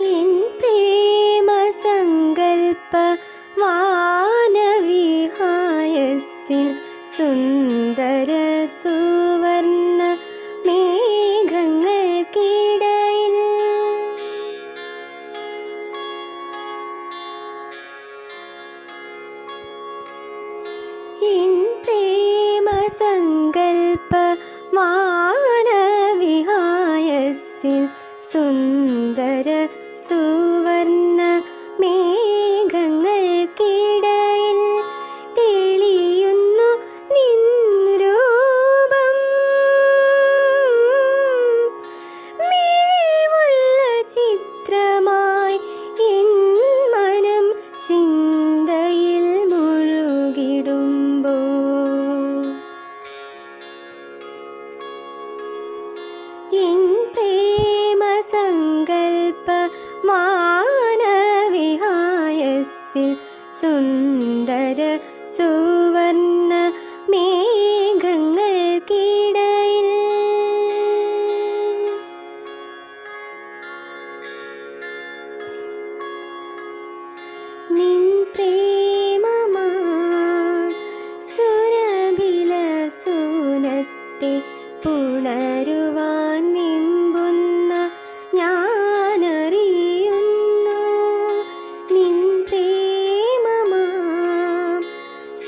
N സുന്ദര സുവർണ മേഘങ്ങൾക്കിടയിൽ N മാനവിഹായസിൽ സുന്ദര സുന്ദര സുവർണ മേഘങ്ങൾക്കിടയിൽ നിൻ പ്രേമമാ സുരഭില സുനത്തെ